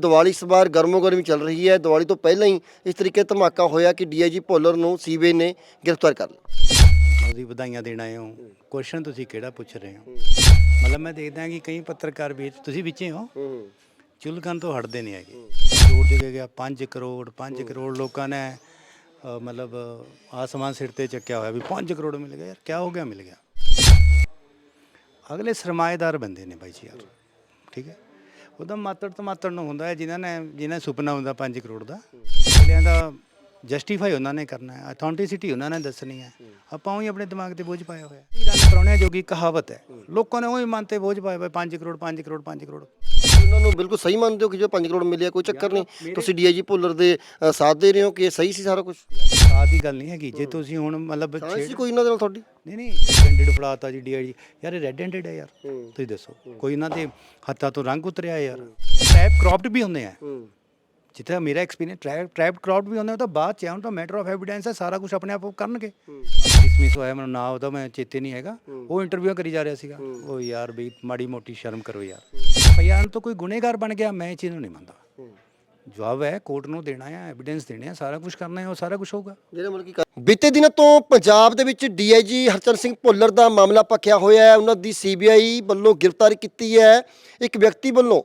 ਦੀਵਾਲੀ ਇਸ ਵਾਰ ਗਰਮੋ ਗਰਮੀ ਚੱਲ ਰਹੀ ਹੈ। ਦੀਵਾਲੀ ਤੋਂ ਪਹਿਲਾਂ ਹੀ ਇਸ ਤਰੀਕੇ ਧਮਾਕਾ ਹੋਇਆ ਕਿ ਡੀਆਈਜੀ ਭੋਲਰ ਨੂੰ ਸੀਬੀਆਈ ਨੇ ਗ੍ਰਿਫਤਾਰ ਕਰ ਲਿਆ। ਉਹਦੀ ਵਧਾਈਆਂ ਦੇਣ ਆਏ ਹੋ। ਕੁਐਸਚਨ ਤੁਸੀਂ ਕਿਹੜਾ ਪੁੱਛ ਰਹੇ ਹੋ? ਮਤਲਬ ਮੈਂ ਦੇਖਦਾ ਕਿ ਕਈ ਪੱਤਰਕਾਰ ਵੀ ਤੁਸੀਂ ਵਿੱਚੇ ਹੋ ਚੁਲਕਨ ਤੋਂ ਹਟਦੇ ਨਹੀਂ ਹੈਗੇ। ਜੋੜ ਦੇ ਗਿਆ 5 ਕਰੋੜ 5 ਕਰੋੜ ਲੋਕਾਂ ਨੇ ਮਤਲਬ, ਆਸਮਾਨ ਸਿਰ ਤੇ ਚੱਕਿਆ ਹੋਇਆ ਵੀ 5 ਕਰੋੜ ਮਿਲ ਗਿਆ। ਯਾਰ ਕੀ ਹੋ ਗਿਆ, ਮਿਲ ਗਿਆ। ਅਗਲੇ ਸਰਮਾਏਦਾਰ ਬੰਦੇ ਨੇ ਬਾਈ ਜੀ ਯਾਰ। ਠੀਕ ਹੈ? ਉਹਦਾ ਮਾਤੜ ਤੋਂ ਮਾਤੜ ਨੂੰ ਹੁੰਦਾ ਹੈ, ਜਿਨ੍ਹਾਂ ਨੇ ਜਿਨ੍ਹਾਂ ਸੁਪਨਾ ਹੁੰਦਾ 5 ਕਰੋੜ ਦਾ। ਅਗਲਿਆਂ ਦਾ ਜਸਟੀਫਾਈ ਉਹਨਾਂ ਨੇ ਕਰਨਾ ਹੈ ਅਥੈਂਟਿਸਿਟੀ ਉਹਨਾਂ ਨੇ ਦੱਸਣੀ ਹੈ। ਆਪਾਂ ਉਹੀ ਆਪਣੇ ਦਿਮਾਗ ਤੇ ਬੋਝ ਪਾਇਆ ਹੋਇਆ ਹੈ। ਰੰਗ ਪਰੌਣਿਆਂ ਜੋਗੀ ਕਹਾਵਤ ਹੈ। ਲੋਕਾਂ ਨੇ ਉਹੀ ਮਨ ਤੇ ਬੋਝ ਪਾਇਆ ਹੋਇਆ 5 ਕਰੋੜ 5 ਕਰੋੜ 5 ਕਰੋੜ। ਉਹਨਾਂ ਨੂੰ ਬਿਲਕੁਲ ਸਹੀ ਮੰਨਦੇ ਹੋ ਕਿ ਜੋ 5 ਕਰੋੜ ਮਿਲਿਆ ਕੋਈ ਚੱਕਰ ਨਹੀਂ। ਤੁਸੀਂ ਡੀਆਈਜੀ ਭੁੱਲਰ ਦੇ ਸਾਥ ਦੇ ਰਹੇ ਹੋ ਕਿ ਇਹ ਸਹੀ ਸੀ ਸਾਰਾ ਕੁਝ ਸਾਹ ਦੀ ਗੱਲ ਨਹੀਂ ਹੈਗੀ। ਜੇ ਤੁਸੀਂ ਹੁਣ ਮਤਲਬ ਸਾਂਝ ਸੀ ਕੋਈ ਇਹਨਾਂ ਦੇ ਨਾਲ ਤੁਹਾਡੀ? ਨਹੀਂ ਨਹੀਂ ਰੈਡ ਫੜਾਤਾ ਜੀ ਡੀਆਈਜੀ ਯਾਰ ਇਹ ਰੈਡ ਹੈਂਡਡ ਹੈ ਯਾਰ। ਤੁਸੀਂ ਦੱਸੋ। ਕੋਈ ਇਹਨਾਂ ਦੇ ਹੱਥਾਂ ਤੋਂ ਰੰਗ ਉਤਰਿਆ ਯਾਰ। ਟ੍ਰੈਪ ਕ੍ਰੌਪਡ ਵੀ ਹੁੰਦੇ ਆ। ਜਿੱਥੇ ਮੇਰਾ ਐਕਸਪੀਰੀਅੰਸ ਟ੍ਰੈਪ ਟ੍ਰੈਪ ਕ੍ਰੌਪਡ ਵੀ ਹੁੰਦੇ ਉਹ ਤਾਂ ਬਾਅਦ ਚ ਆ ਹੁਣ ਤਾਂ ਮੈਟਰ ਆਫ ਐਵੀਡੈਂਸ ਹੈ ਸਾਰਾ ਕੁਝ ਆਪਣੇ ਆਪ ਉਹ ਕਰਨਗੇ। ਡਿਸਮਿਸ ਹੋਇਆ ਮੈਨੂੰ ਨਾ ਉਹਦਾ ਮੈਂ ਚੇਤੇ ਨਹੀਂ ਹੈਗਾ। ਉਹ ਇੰਟਰਵਿਊ ਕਰੀ ਜਾ ਰਿਹਾ ਸੀਗਾ। ਉਹ ਯਾਰ ਵੀ ਮਾੜੀ ਮੋਟੀ ਸ਼ਰਮ ਕਰੋ ਯਾਰ। ਭਈਆ ਤੋਂ ਕੋਈ ਗੁਨੇਗਾਰ ਬਣ ਗਿਆ ਮੈਂ ਇਹ ਚੀਜ਼ ਨੂੰ ਨਹੀਂ ਮੰਨਦਾ। ਜਵਾਬ ਹੈ ਕੋਰਟ ਨੂੰ ਦੇਣਾ ਹੈ ਐਵੀਡੈਂਸ ਦੇਣੇ ਆ ਸਾਰਾ ਕੁਝ ਕਰਨਾ ਹੈ ਉਹ ਸਾਰਾ ਕੁਝ ਹੋਊਗਾ। ਜਿਹੜੇ ਮਤਲਬ ਕਿ ਬੀਤੇ ਦਿਨਾਂ ਤੋਂ ਪੰਜਾਬ ਦੇ ਵਿੱਚ ਡੀਆਈਜੀ ਹਰਚਰਨ ਸਿੰਘ ਭੁੱਲਰ ਦਾ ਮਾਮਲਾ ਪੱਕਿਆ ਹੋਇਆ ਹੈ। ਉਹਨਾਂ ਦੀ ਸੀਬੀਆਈ ਵੱਲੋਂ ਗ੍ਰਿਫਤਾਰੀ ਕੀਤੀ ਹੈ। ਇੱਕ ਵਿਅਕਤੀ ਵੱਲੋਂ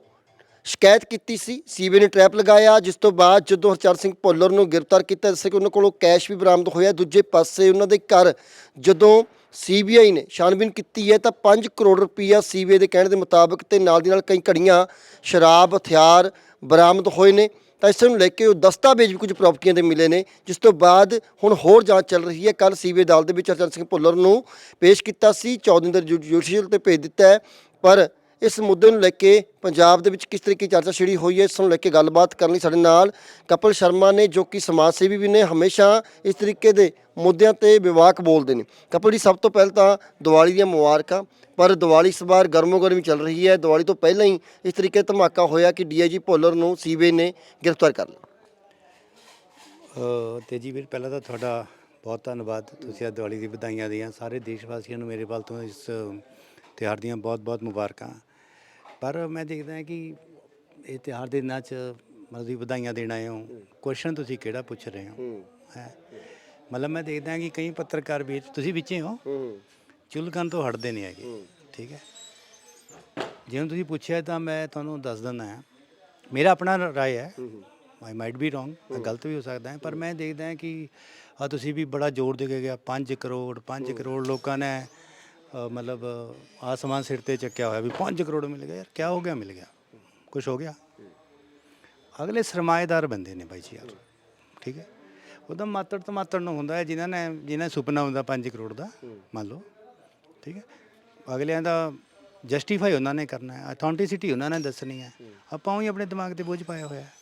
ਸ਼ਿਕਾਇਤ ਕੀਤੀ ਸੀ। ਸੀਬੀਆਈ ਨੇ ਟ੍ਰੈਪ ਲਗਾਇਆ, ਜਿਸ ਤੋਂ ਬਾਅਦ ਜਦੋਂ ਹਰਚਰਨ ਸਿੰਘ ਭੁੱਲਰ ਨੂੰ ਗ੍ਰਿਫਤਾਰ ਕੀਤਾ, ਜਿਸ ਕਿ ਉਹਨਾਂ ਕੋਲੋਂ ਕੈਸ਼ ਵੀ ਬਰਾਮਦ ਹੋਇਆ। ਦੂਜੇ ਪਾਸੇ ਉਹਨਾਂ ਦੇ ਘਰ ਜਦੋਂ ਸੀਬੀਆਈ ਨੇ ਛਾਣਬੀਨ ਕੀਤੀ ਹੈ, ਤਾਂ 5 ਕਰੋੜ ਰੁਪਈਆ ਸੀਬੀਆਈ ਦੇ ਕਹਿਣ ਦੇ ਮੁਤਾਬਕ ਤੇ ਨਾਲ ਦੀ ਨਾਲ ਕਈ ਘੜੀਆਂ ਸ਼ਰਾਬ, ਹਥਿਆਰ ਬਰਾਮਦ ਹੋਏ ਨੇ। ਤਾਂ ਇਸ ਨੂੰ ਲੈ ਕੇ ਉਹ ਦਸਤਾਵੇਜ਼ ਵੀ ਕੁਝ ਪ੍ਰਾਪਰਟੀਆਂ ਦੇ ਮਿਲੇ ਨੇ, ਜਿਸ ਤੋਂ ਬਾਅਦ ਹੁਣ ਹੋਰ ਜਾਂਚ ਚੱਲ ਰਹੀ ਹੈ। ਕੱਲ ਸੀਬੀਆਈ ਅਦਾਲਤ ਦੇ ਵਿੱਚ ਹਰਚਰਨ ਸਿੰਘ ਭੁੱਲਰ ਨੂੰ ਪੇਸ਼ ਕੀਤਾ ਸੀ। 14 ਦਿਨ ਦਾ ਜੁਡੀਸ਼ੀਅਲ ਤੇ ਭੇਜ ਦਿੱਤਾ ਹੈ, ਪਰ ਇਸ ਮੁੱਦੇ ਨੂੰ ਲੈ ਕੇ ਪੰਜਾਬ ਦੇ ਵਿੱਚ ਕਿਸ ਤਰੀਕੇ ਚਰਚਾ ਛਿੜੀ ਹੋਈ ਹੈ ਇਸ ਨੂੰ ਲੈ ਕੇ ਗੱਲਬਾਤ ਕਰਨ ਲਈ ਸਾਡੇ ਨਾਲ ਕਪਲ ਸ਼ਰਮਾ ਨੇ ਜੋ ਕਿ ਸਮਾਜ ਸੇਵੀ ਵੀ ਨੇ ਹਮੇਸ਼ਾ ਇਸ ਤਰੀਕੇ ਦੇ ਮੁੱਦਿਆਂ ਤੇ ਵਿਵਾਕ ਬੋਲਦੇ ਨੇ। ਕਪਲ ਜੀ ਸਭ ਤੋਂ ਪਹਿਲਾਂ ਤਾਂ ਦੀਵਾਲੀ ਦੀਆਂ ਮੁਬਾਰਕਾਂ ਪਰ ਦੀਵਾਲੀ ਇਸ ਵਾਰ ਗਰਮੋ ਗਰਮੀ ਚੱਲ ਰਹੀ ਹੈ। ਦੀਵਾਲੀ ਤੋਂ ਪਹਿਲਾਂ ਹੀ ਇਸ ਤਰੀਕੇ ਧਮਾਕਾ ਹੋਇਆ ਕਿ ਡੀਆਈਜੀ ਭੋਲਰ ਨੂੰ ਸੀਬੀਆਈ ਨੇ ਗ੍ਰਿਫਤਾਰ ਕਰ ਲਿਆ। ਅ, ਤੇਜੀ ਵੀਰ ਪਹਿਲਾਂ ਤਾਂ ਤੁਹਾਡਾ ਬਹੁਤ ਧੰਨਵਾਦ। ਤੁਸੀਂ ਆ ਦੀਵਾਲੀ ਦੀ ਵਧਾਈਆਂ ਦੀਆਂ ਸਾਰੇ ਦੇਸ਼ ਵਾਸੀਆਂ ਨੂੰ ਮੇਰੇ ਵੱਲ ਤੋਂ ਇਸ ਤਿਉਹਾਰ ਦੀਆਂ ਬਹੁਤ-ਬਹੁਤ ਮੁਬਾਰਕਾਂ। ਪਰ ਮੈਂ ਦੇਖਦਾ ਹਾਂ ਕਿ ਇਹ ਤਿਉਹਾਰ ਦੇ ਦਿਨਾਂ 'ਚ ਮਤਲਬ ਤੁਸੀਂ ਵਧਾਈਆਂ ਦੇਣ ਆਏ ਹੋ। ਕੁਐਸਚਨ ਤੁਸੀਂ ਕਿਹੜਾ ਪੁੱਛ ਰਹੇ ਹੋ? ਹੈ। ਮਤਲਬ ਮੈਂ ਦੇਖਦਾ ਕਿ ਕਈ ਪੱਤਰਕਾਰ ਵੀ ਤੁਸੀਂ ਵਿੱਚੇ ਹੋ। ਚੁਲਕਨ ਤੋਂ ਹਟਦੇ ਨਹੀਂ ਹੈਗੇ। ਠੀਕ ਹੈ। ਜਿਵੇਂ ਤੁਸੀਂ ਪੁੱਛਿਆ ਤਾਂ ਮੈਂ ਤੁਹਾਨੂੰ ਦੱਸ ਦਿੰਦਾ ਹਾਂ। ਮੇਰਾ ਆਪਣਾ ਰਾਏ ਹੈ। ਆਈ ਮਾਈਟ ਬੀ ਰੋਂਗ ਮੈਂ ਗਲਤ ਵੀ ਹੋ ਸਕਦਾ ਹਾਂ। ਪਰ ਮੈਂ ਦੇਖਦਾ ਹਾਂ ਕਿ ਆ ਤੁਸੀਂ ਵੀ ਬੜਾ ਜ਼ੋਰ ਦੇ ਕੇ ਗਿਆ 5 ਕਰੋੜ 5 ਕਰੋੜ ਲੋਕਾਂ ਨੇ ਅ, ਮਤਲਬ ਆਸਮਾਨ ਸਿਰ ਤੇ ਚੱਕਿਆ ਹੋਇਆ ਵੀ 5 ਕਰੋੜ ਮਿਲ ਗਿਆ ਯਾਰ ਕੀ ਹੋ ਗਿਆ ਮਿਲ ਗਿਆ। ਕੁਝ ਹੋ ਗਿਆ। ਅਗਲੇ ਸਰਮਾਏਦਾਰ ਬੰਦੇ ਨੇ ਬਾਈ ਜੀ ਯਾਰ ਠੀਕ ਹੈ। ਉਹਦਾ ਮਾਤੜ ਤੋਂ ਮਾਤੜ ਨੂੰ ਹੁੰਦਾ ਹੈ ਜਿਨ੍ਹਾਂ ਨੇ ਜਿਨ੍ਹਾਂ ਦਾ ਸੁਪਨਾ ਹੁੰਦਾ 5 ਕਰੋੜ ਦਾ ਮੰਨ ਲਓ ਠੀਕ ਹੈ। ਅਗਲਿਆਂ ਦਾ ਜਸਟੀਫਾਈ ਉਹਨਾਂ ਨੇ ਕਰਨਾ ਹੈ ਅਥੈਂਟਿਸਿਟੀ ਉਹਨਾਂ ਨੇ ਦੱਸਣੀ ਹੈ। ਆਪਾਂ ਉਹੀ ਆਪਣੇ ਦਿਮਾਗ ਤੇ ਬੋਝ ਪਾਇਆ ਹੋਇਆ ਹੈ।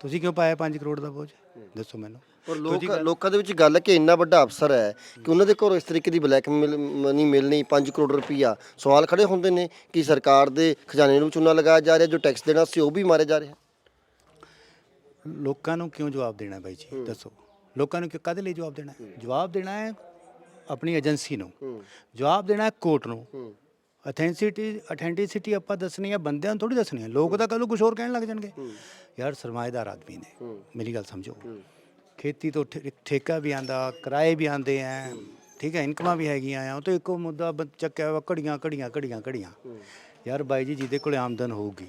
ਤੁਸੀਂ ਕਿਉਂ ਪਾਇਆ 5 ਕਰੋੜ ਦਾ ਬੋਝ? ਦੱਸੋ ਮੈਨੂੰ। ਪਰ ਲੋਕ ਲੋਕਾਂ ਦੇ ਵਿੱਚ ਗੱਲ ਕਿ ਇੰਨਾ ਵੱਡਾ ਅਫਸਰ ਹੈ ਕਿ ਉਹਨਾਂ ਦੇ ਘਰੋਂ ਇਸ ਤਰੀਕੇ ਦੀ ਬਲੈਕ ਮਨੀ ਮਿਲਣੀ 5 ਕਰੋੜ ਰੁਪਈਆ। ਸਵਾਲ ਖੜੇ ਹੁੰਦੇ ਨੇ ਕਿ ਸਰਕਾਰ ਦੇ ਖਜ਼ਾਨੇ ਨੂੰ ਚੂਨਾ ਲਗਾਇਆ ਜਾ ਰਿਹਾ ਜੋ ਟੈਕਸ ਦੇਣਾ ਸੀ ਉਹ ਵੀ ਮਾਰਿਆ ਜਾ ਰਿਹਾ। ਲੋਕਾਂ ਨੂੰ ਕਿਉਂ ਜਵਾਬ ਦੇਣਾ ਬਾਈ ਜੀ? ਦੱਸੋ। ਲੋਕਾਂ ਨੂੰ ਕਿ ਕਾਹਦੇ ਲਈ ਜਵਾਬ ਦੇਣਾ ਹੈ? ਜਵਾਬ ਦੇਣਾ ਹੈ ਆਪਣੀ ਏਜੰਸੀ ਨੂੰ। ਜਵਾਬ ਦੇਣਾ ਹੈ ਕੋਰਟ ਨੂੰ। ਅਥੈਂਟਿਸਿਟੀ ਅਥੈਂਟਿਸਿਟੀ ਆਪਾਂ ਦੱਸਣੀ ਹੈ ਬੰਦਿਆਂ ਨੂੰ ਥੋੜੀ ਦੱਸਣੀ ਹੈ। ਲੋਕ ਤਾਂ ਕੱਲ ਨੂੰ ਕੁਝ ਹੋਰ ਕਹਿਣ ਲੱਗ ਜਾਣਗੇ। ਯਾਰ ਸਰਮਾਏਦਾਰ ਆਦਮੀ ਨੇ। ਮੇਰੀ ਗੱਲ ਸਮਝੋ। ਖੇਤੀ ਤੋਂ ਠੇ- ਠੇਕਾ ਵੀ ਆਂਦਾ, ਕਿਰਾਏ ਵੀ ਆਂਦੇ ਆ ਠੀਕ ਹੈ ਇਨਕਮਾਂ ਵੀ ਹੈਗੀਆਂ ਆ ਉਹ ਤੋਂ ਇੱਕੋ ਮੁੱਦਾ ਬ- ਚੱਕਿਆ ਵਾ ਘੜੀਆਂ ਘੜੀਆਂ ਘੜੀਆਂ ਘੜੀਆਂ। ਯਾਰ ਬਾਈ ਜੀ, ਜਿਹਦੇ ਕੋਲੇ ਆਮਦਨ ਹੋਊਗੀ,